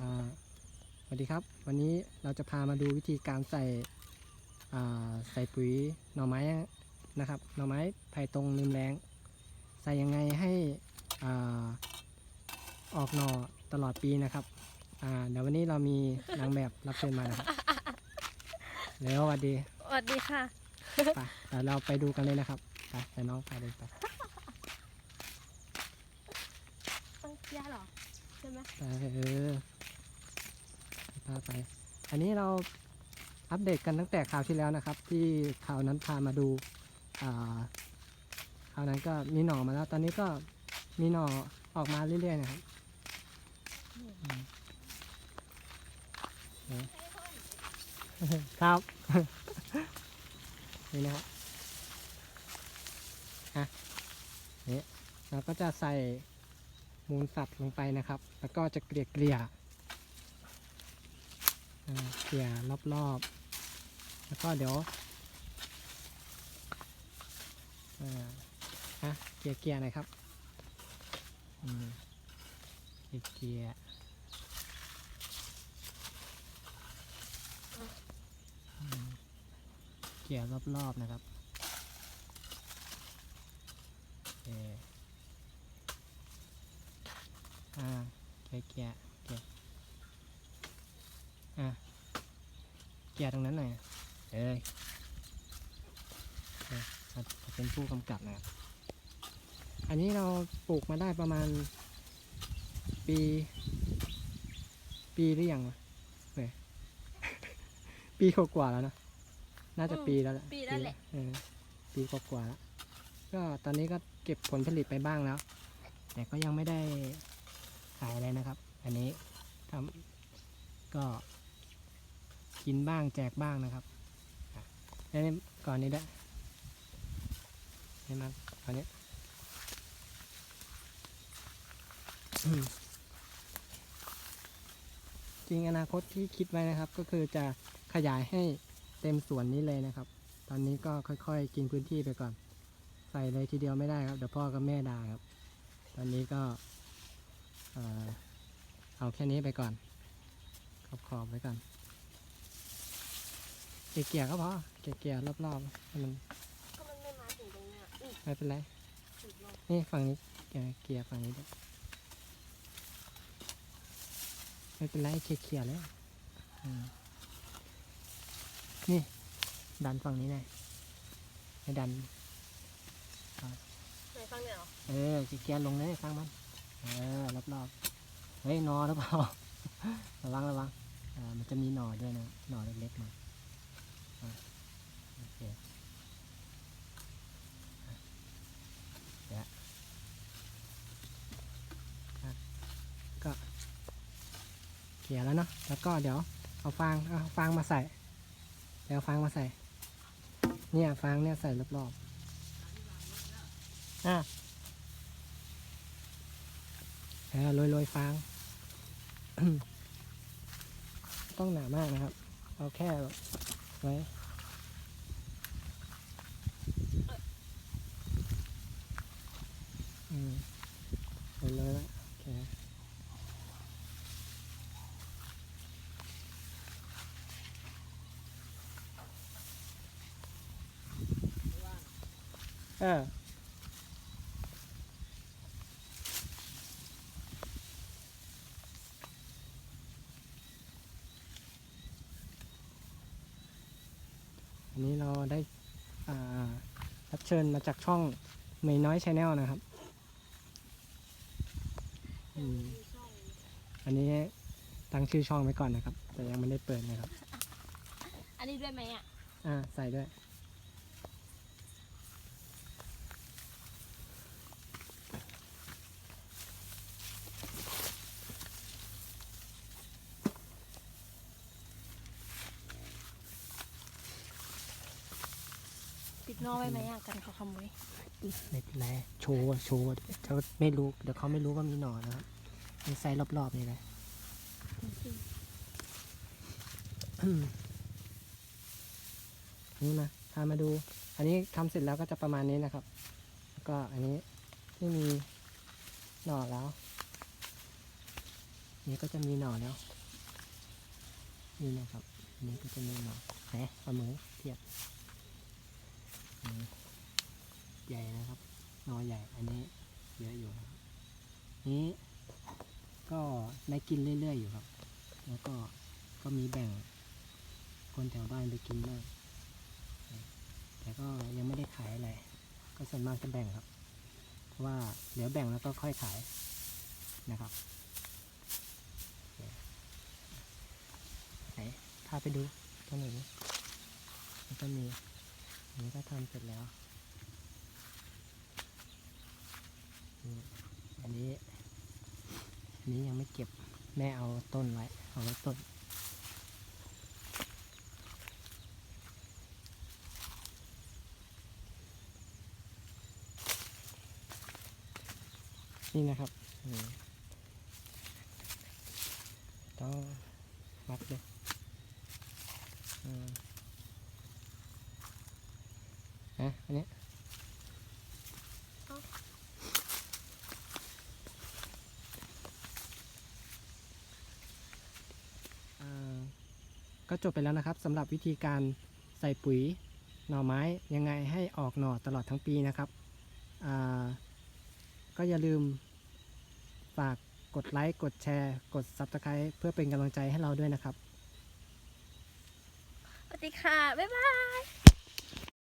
อ่าสวัสดีครับ วันนี้เราจะพามาดูวิธีการใส่อ่าใส่ปุ๋ยหน่อไม้นะครับหน่อไม้ไผ่ตรงริมแรง ใส่ยังไงให้อ่าออกหน่อตลอดปีนะครับอ่าเดี๋ยววันนี้เรามีนางแบบรับเชิญมานะครับแล้วสวัสดีสวัสดีค่ะไปเดี๋ยวเราไปดูกันเลยนะครับไปแต่น้องไปเลยไปต้องยาเหรอใช่ไหมไปเออพาไป อันนี้เราอัปเดตกันตั้งแต่คราวที่แล้วนะครับ ที่คราวนั้นพามาดูอ่าคราวนั้นก็มีหน่อมาแล้ว ตอนนี้ก็มีหน่อออกมาเรื่อยๆนะครับอืมเออครับ นี่นะครับอะนี่เราก็จะใส่มูลสัตว์ลงไปนะครับ แล้วก็จะเกลี่ยเกลี่ยอ่าเก ลี่ยรอบๆ แล้วก็เดี๋ยวอ่าฮะเกลี่ยเกลี่ยหน่อยครับเกลี่ยเกี่ยอืมเกี่ยรอบๆนะครับโอเคอ่าเกียร์เกียร์เกียร์อะ กียร์ตรงนั้นหน่อยเอ้ยโอเคเราจะเป็นผู้กำกับนะครับ อันนี้เราปลูกมาได้ประมาณ ปี ปีหรือยังวะเฮ้ยปีกว่าๆแล้วเนอะน่าจะปีแล้วแหละปีแล้วแหละเออปีกว่าๆแล้วก็ตอนนี้ก็เก็บผลผลิตไปบ้างแล้ว แต่ก็ยังไม่ได้ขายอะไรนะครับ อันนี้ทำก็ กินบ้างแจกบ้างนะครับแล้วนี่ก่อนนี้ด้วยนี่มันก่อนนี้จริงอนาคตที่คิดไว้นะครับ ก็คือจะขยายให้เต็มสวนนี้เลยนะครับ ตอนนี้ก็ค่อยๆ กินพื้นที่ไปก่อน ใส่เลยทีเดียวไม่ได้ครับเดี๋ยวพ่อกับแม่ด่าครับ ตอนนี้ก็เอาแค่นี้ไปก่อนขอบขอบๆไว้ก่อน เกลี่ยๆก็พอเกลี่ยๆรอบๆให้มันก็มันไม่มาถึงตรงเนี้ยอือไม่เป็นไรถึงรอบนี่ฝั่งนี้เกลี่ยเกลี่ยฝั่งนี้ด้วยไม่เป็นไรเกลี่ยๆแล้วอืมนี่ ดันฝั่งนี้หน่อยให้ดันไหนฟังเนี่ยเหรอเออเกลี่ยๆลงเลยข้างมัน เออรอบๆเฮ้ยหนอหรือเปล่า ระวังระวังอ่ามันจะมีหน่อด้วยนะหน่อเล็กๆมาอะ โอเคเดี๋ยก็เขี่ยแล้วเนาะแล้วก็เดี๋ยวเอาฟางเอาฟางมาใส่เดี๋ยวฟางมาใส่ เนี่ยฟางเนี่ยใส่รอบๆอะเออโรยโรยฟางต้องหนามากนะครับ เอาแค่ ไว้อืมโรยเลยละโอเคอออันนี้เรา ได้อ่ารับเชิญมาจากช่องเมยน้อยชาแนลนะครับอืมมีช่องอันนี้ตั้งชื่อช่องไว้ก่อนนะครับ แต่ยังไม่ได้เปิดนะครับ อันนี้ด้วยไหมอะ อ่า ใส่ด้วย นอกไว้ไหมอะกันเขาขโมยไม่เป็นไรโชว์อะโชว์เขาไม่รู้เดี๋ยวเขาไม่รู้ว่ามีหน่อนะครับมีใส่รอบๆนี่เลยนี่มาพามาดู อันนี้ทำเสร็จแล้วก็จะประมาณนี้นะครับ แล้วก็อันนี้ที่มีหน่อแล้ว นี่ก็จะมีหน่อแล้ว นี่นะครับอันนี่ก็จะมีหน่อแหมเอามือเทียบอืม ใหญ่นะครับนอใหญ่ อันนี้เยอะอยู่นะครับนี้ก็ได้กินเรื่อยๆอยู่ครับ แล้วก็ก็มีแบ่ง คนแถวบ้านไปกินบ้างแต่ก็ยังไม่ได้ขายอะไร ก็ส่วนมากจะแบ่งครับ เพราะว่าเดี๋ยวแบ่งแล้วก็ค่อยขายนะครับไหนพาไปดูตรงไหนนี่มันก็มี นี้ก็ทำเสร็จแล้ว อันนี้ อันนี้ยังไม่เก็บ แม่เอาต้นไว้ เอาไว้ต้น นี่นะครับต้องมัดเลย อืม นะอันนี้ก็จบไปแล้วนะครับสำหรับวิธีการใส่ปุ๋ยหน่อไม้ยังไงให้ออกหน่อตลอดทั้งปีนะครับ ก็อย่าลืมฝากกดไลค์ กดแชร์ กด Subscribe เพื่อเป็นกำลังใจให้เราด้วยนะครับ สวัสดีค่ะ บ๊ายบาย